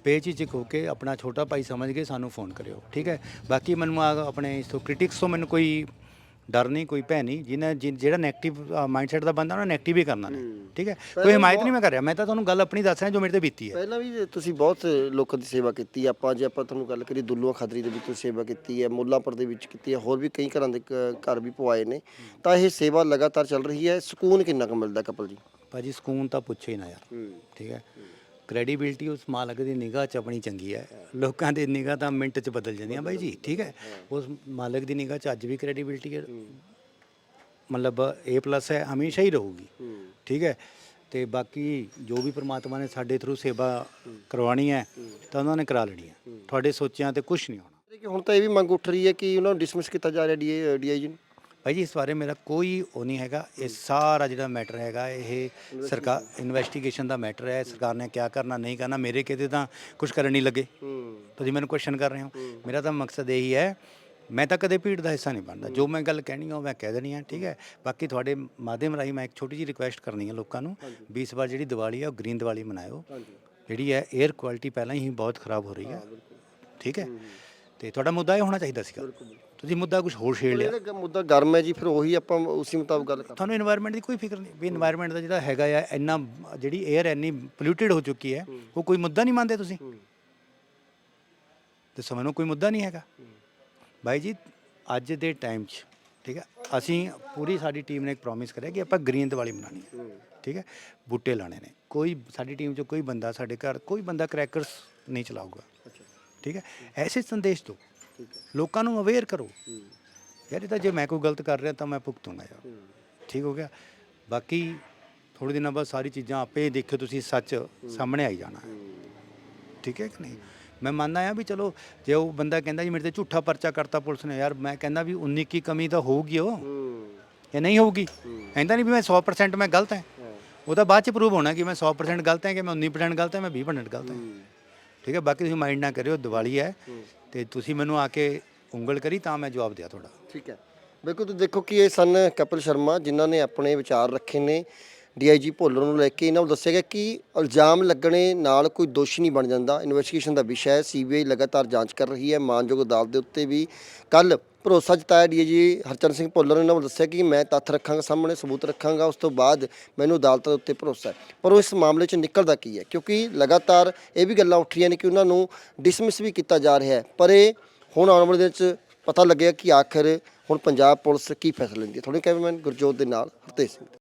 ਬੇਝਿਜਕ ਹੋ ਕੇ ਆਪਣਾ ਛੋਟਾ ਭਾਈ ਸਮਝ ਕੇ ਸਾਨੂੰ ਫੋਨ ਕਰਿਓ ਠੀਕ ਹੈ? ਬਾਕੀ ਮੈਨੂੰ ਆ ਆਪਣੇ ਇਸ ਤੋਂ ਕ੍ਰਿਟਿਕਸ ਤੋਂ ਮੈਨੂੰ ਕੋਈ ਡਰ ਨਹੀਂ ਕੋਈ ਭੈ ਨਹੀਂ ਜਿਹਨੇ ਜਿ- ਜਿਹੜਾ 네ਗੇਟਿਵ ਮਾਈਂਡਸੈਟ ਦਾ ਬੰਦਾ ਉਹਨੇ 네ਗੇਟਿਵ ਹੀ ਕਰਨਾ ਨੇ ਠੀਕ ਹੈ? ਕੋਈ ਹਮਾਇਤ ਨਹੀਂ ਮੈਂ ਕਰ ਰਿਹਾ ਮੈਂ ਤਾਂ ਤੁਹਾਨੂੰ ਗੱਲ ਆਪਣੀ ਦੱਸ ਰਿਹਾ ਜੋ ਮੇਰੇ ਤੇ ਬੀਤੀ ਹੈ। ਪਹਿਲਾਂ ਵੀ ਤੁਸੀਂ ਬਹੁਤ ਲੋਕਾਂ ਦੀ ਸੇਵਾ ਕੀਤੀ ਹੈ। ਆਪਾਂ ਜੇ ਆਪਾਂ ਤੁਹਾਨੂੰ ਗੱਲ ਕਰੀਏ ਦੁੱਲੂਆ ਖਦਰੀ ਦੇ ਵਿੱਚ ਤੁਸੀਂ ਸੇਵਾ ਕੀਤੀ ਹੈ ਮੁੱਲਾਂਪੁਰ ਦੇ ਵਿੱਚ ਕੀਤੀ ਹੈ ਹੋਰ ਵੀ ਕਈ ਘਰਾਂ ਦੇ ਕ- ਘਰ ਵੀ ਪਵਾਏ ਨੇ ਤਾਂ ਇਹ ਸੇਵਾ ਲਗਾਤਾਰ ਚੱਲ ਰਹੀ ਹੈ ਸਕੂਨ ਕਿੰਨਾ ਕੁ ਮਿਲਦਾ ਕਪਲ ਜੀ? ਭਾਜੀ ਸਕੂਨ ਤਾਂ ਪੁੱਛੋ ਹੀ ਨਾ ਯਾਰ ਠੀਕ ਹੈ। ਕ੍ਰੈਡੀਬਿਲਟੀ ਉਸ ਮਾਲਕ ਦੀ ਨਿਗਾਹ 'ਚ ਆਪਣੀ ਚੰਗੀ ਹੈ। ਲੋਕਾਂ ਦੀ ਨਿਗਾਹ ਤਾਂ ਮਿੰਟ 'ਚ ਬਦਲ ਜਾਂਦੀਆਂ ਬਾਈ ਜੀ ਠੀਕ ਹੈ? ਉਸ ਮਾਲਕ ਦੀ ਨਿਗਾਹ 'ਚ ਅੱਜ ਵੀ ਕ੍ਰੈਡੀਬਿਲਟੀ ਹੈ। ਮਤਲਬ A+ ਹੈ ਹਮੇਸ਼ਾ ਹੀ ਰਹੂਗੀ। ਠੀਕ ਹੈ? ਤੇ ਬਾਕੀ ਜੋ ਵੀ ਪ੍ਰਮਾਤਮਾ ਨੇ ਸਾਡੇ ਥਰੂ ਸੇਵਾ ਕਰਵਾਣੀ ਹੈ ਤਾਂ ਉਹਨਾਂ ਨੇ ਕਰਾ ਲੈਣੀ ਹੈ। ਤੁਹਾਡੇ ਸੋਚਿਆਂ ਤੇ ਕੁਝ ਨਹੀਂ ਹੋਣਾ। ਕਿ ਹੁਣ ਤਾਂ ਇਹ ਵੀ ਮੰਗ ਉੱਠ ਰਹੀ ਹੈ ਕਿ ਉਹਨਾਂ ਨੂੰ ਡਿਸਮਿਸ ਕੀਤਾ ਜਾ ਰਿਹਾ ਡੀਆਈਜੀ ਨੂੰ। ਭਾਈ ਜੀ ਇਸ ਬਾਰੇ ਮੇਰਾ ਕੋਈ ਉਹ ਨਹੀਂ ਹੈਗਾ। ਇਹ ਸਾਰਾ ਜਿਹੜਾ ਮੈਟਰ ਹੈਗਾ ਇਹ ਸਰਕਾਰ ਇਨਵੈਸਟੀਗੇਸ਼ਨ ਦਾ ਮੈਟਰ ਹੈ। ਸਰਕਾਰ ਨੇ ਕਿਆ ਕਰਨਾ ਨਹੀਂ ਕਰਨਾ ਮੇਰੇ ਕਿਤੇ ਤਾਂ ਕੁਝ ਕਰਨ ਨਹੀਂ ਲੱਗੇ। ਤੁਸੀਂ ਮੈਨੂੰ ਕੁਐਸਚਨ ਕਰ ਰਹੇ ਹੋ। ਮੇਰਾ ਤਾਂ ਮਕਸਦ ਇਹੀ ਹੈ ਮੈਂ ਤਾਂ ਕਦੇ ਭੀੜ ਦਾ ਹਿੱਸਾ ਨਹੀਂ ਬਣਦਾ। ਜੋ ਮੈਂ ਗੱਲ ਕਹਿਣੀ ਆ ਉਹ ਮੈਂ ਕਹਿ ਦੇਣੀ ਆ ਠੀਕ ਹੈ? ਬਾਕੀ ਤੁਹਾਡੇ ਮਾਧਿਅਮ ਰਾਹੀਂ ਮੈਂ ਇੱਕ ਛੋਟੀ ਜਿਹੀ ਰਿਕੁਐਸਟ ਕਰਨੀ ਹੈ ਲੋਕਾਂ ਨੂੰ। ਵੀ ਇਸ ਵਾਰ ਜਿਹੜੀ ਦੀਵਾਲੀ ਹੈ ਉਹ ਗ੍ਰੀਨ ਦੀਵਾਲੀ ਮਨਾਇਓ। ਜਿਹੜੀ ਹੈ 에ਅਰ ਕੁਆਲਿਟੀ ਪਹਿਲਾਂ ਹੀ ਬਹੁਤ ਖਰਾਬ ਹੋ ਰਹੀ ਹੈ। ਠੀਕ ਹੈ? ਤੇ ਤੁਹਾਡਾ ਮੁੱਦਾ ਇਹ ਹੋਣਾ ਚਾਹੀਦਾ ਸੀਗਾ। ਤੁਸੀਂ ਮੁੱਦਾ ਕੁਝ ਹੋਰ ਛੇੜ ਲਿਆ। ਇਹਦਾ ਮੁੱਦਾ ਗਰਮ ਹੈ ਜੀ ਫਿਰ ਉਹੀ ਆਪਾਂ ਉਸੇ ਮੁਤਾਬਕ ਗੱਲ ਕਰਾਂਗੇ ਤੁਹਾਨੂੰ এনवायरमेंट ਦੀ ਕੋਈ ਫਿਕਰ ਨਹੀਂ। ਵੀ এনवायरमेंट ਦਾ ਜਿਹੜਾ ਹੈਗਾ ਆ ਇੰਨਾ ਜਿਹੜੀ 에ਅਰ ਇੰਨੀ ਪੋਲੂਟਡ ਹੋ ਚੁੱਕੀ ਹੈ ਉਹ ਕੋਈ ਮੁੱਦਾ ਨਹੀਂ ਮੰਨਦੇ ਤੁਸੀਂ? ਤੇ ਨੂੰ ਕੋਈ ਮੁੱਦਾ ਨਹੀਂ ਹੈਗਾ। ਬਾਈ ਜੀ ਅੱਜ ਦੇ ਟਾਈਮ 'ਚ ਠੀਕ ਹੈ ਅਸੀਂ ਪੂਰੀ ਸਾਡੀ ਟੀਮ ਨੇ ਇੱਕ ਪ੍ਰੋਮਿਸ ਕਰਿਆ ਕਿ ਆਪਾਂ ਗ੍ਰੀਨ ਦੀਵਾਲੀ ਮਨਾਣੀ ਹੈ ਠੀਕ ਹੈ ਬੂਟੇ ਲਾਣੇ ਨੇ। ਕੋਈ ਸਾਡੀ ਟੀਮ 'ਚ ਕੋਈ ਬੰਦਾ ਸਾਡੇ ਘਰ ਕੋਈ ਬੰਦਾ ਕਰੈਕਰਸ ਨਹੀਂ ਚਲਾਊਗਾ ਠੀਕ ਹੈ। ਐਸੇ ਸੰਦੇਸ਼ ਤੋਂ ਲੋਕਾਂ ਨੂੰ ਅਵੇਅਰ ਕਰੋ। ਯਾਰ ਇਹ ਤਾਂ ਜੇ ਮੈਂ ਕੋਈ ਗਲਤ ਕਰ ਰਿਹਾ ਤਾਂ ਮੈਂ ਭੁਗਤੂੰਗਾ ਯਾਰ। ਠੀਕ ਹੋ ਗਿਆ? ਬਾਕੀ ਥੋੜੇ ਦਿਨਾਂ ਬਾਅਦ ਸਾਰੀ ਚੀਜ਼ਾਂ ਆਪੇ ਦੇਖਿਓ ਤੁਸੀਂ ਸੱਚ ਸਾਹਮਣੇ ਆਈ ਜਾਣਾ। ਹੈ। ਠੀਕ ਹੈ ਕਿ ਨਹੀਂ? ਮੈਂ ਮੰਨਦਾ ਆ ਵੀ ਚਲੋ ਜੇ ਉਹ ਬੰਦਾ ਕਹਿੰਦਾ ਜੀ ਮੇਰੇ ਤੇ ਝੂਠਾ ਪਰਚਾ ਕਰਤਾ ਪੁਲਿਸ ਨੇ ਯਾਰ ਮੈਂ ਕਹਿੰਦਾ ਵੀ 19 ਕੀ ਕਮੀ ਤਾਂ ਹੋਊਗੀ ਉਹ। ਇਹ ਨਹੀਂ ਹੋਊਗੀ। ਕਹਿੰਦਾ ਨਹੀਂ ਵੀ ਮੈਂ 100% ਮੈਂ ਗਲਤ ਹਾਂ। ਉਹ ਤਾਂ ਬਾਅਦ ਚ ਪ੍ਰੂਵ ਹੋਣਾ ਕਿ ਮੈਂ 100% ਗਲਤ ਹਾਂ ਕਿ ਮੈਂ 19% ਗਲਤ ਹਾਂ ਮੈਂ 20% ਗਲਤ ਹਾਂ। ਠੀਕ ਹੈ ਬਾਕੀ ਤੁਸੀਂ ਮਾਈਂਡ ਨਾ ਕਰਿਓ ਦੀਵਾਲੀ ਹੈ। ਤੇ ਤੁਸੀਂ ਮੈਨੂੰ ਆ ਕੇ ਉਂਗਲ ਕਰੀ ਤਾਂ ਮੈਂ ਜਵਾਬ ਦਿਆ ਤੁਹਾਡਾ। ਠੀਕ ਹੈ। ਬਿਲਕੁਲ, ਤੁਸੀਂ ਦੇਖੋ ਕਿ ਇਹ ਸਨ ਕਪਿਲ ਸ਼ਰਮਾ ਜਿਨ੍ਹਾਂ ਨੇ ਆਪਣੇ ਵਿਚਾਰ ਰੱਖੇ ਨੇ। ਡੀਆਈਜੀ ਭੋਲਰ ਨੂੰ ਲੈ ਕੇ ਇਹਨਾਂ ਨੂੰ ਦੱਸਿਆ ਗਿਆ ਕਿ ਇਲਜ਼ਾਮ ਲੱਗਣੇ ਨਾਲ ਕੋਈ ਦੋਸ਼ੀ ਨਹੀਂ ਬਣ ਜਾਂਦਾ। ਇਨਵੈਸਟੀਗੇਸ਼ਨ ਦਾ ਵਿਸ਼ਾ ਹੈ। ਸੀਬੀਆਈ ਲਗਾਤਾਰ ਜਾਂਚ ਕਰ ਰਹੀ ਹੈ। ਮਾਨਯੋਗ ਅਦਾਲਤ ਦੇ ਉੱਤੇ ਵੀ ਕੱਲ ਭਰੋਸਾ ਜਤਾਇਆ ਡੀਆਈਜੀ ਹਰਚਰਨ ਸਿੰਘ ਭੁੱਲਰ ਨੇ ਉਹਨਾਂ ਨੂੰ ਦੱਸਿਆ ਕਿ ਮੈਂ ਤੱਥ ਰੱਖਾਂਗਾ, ਸਾਹਮਣੇ ਸਬੂਤ ਰੱਖਾਂਗਾ, ਉਸ ਤੋਂ ਬਾਅਦ ਮੈਨੂੰ ਅਦਾਲਤ ਦੇ ਉੱਤੇ ਭਰੋਸਾ ਹੈ। ਪਰ ਉਹ ਇਸ ਮਾਮਲੇ 'ਚ ਨਿਕਲਦਾ ਕੀ ਹੈ? ਕਿਉਂਕਿ ਲਗਾਤਾਰ ਇਹ ਵੀ ਗੱਲਾਂ ਉੱਠ ਰਹੀਆਂ ਨੇ ਕਿ ਉਹਨਾਂ ਨੂੰ ਡਿਸਮਿਸ ਵੀ ਕੀਤਾ ਜਾ ਰਿਹਾ ਹੈ। ਪਰ ਇਹ ਹੁਣ ਆਉਣ ਵਾਲੇ ਦਿਨ 'ਚ ਪਤਾ ਲੱਗਿਆ ਕਿ ਆਖਰ ਹੁਣ ਪੰਜਾਬ ਪੁਲਿਸ ਕੀ ਫੈਸਲਾ ਲੈਂਦੀ ਹੈ। ਤੁਹਾਡੇ ਕੈਮਰਾਮੈਨ ਗੁਰਜੋਤ ਦੇ ਨਾਲ ਹਰਤੇਜ ਸਿੰਘ।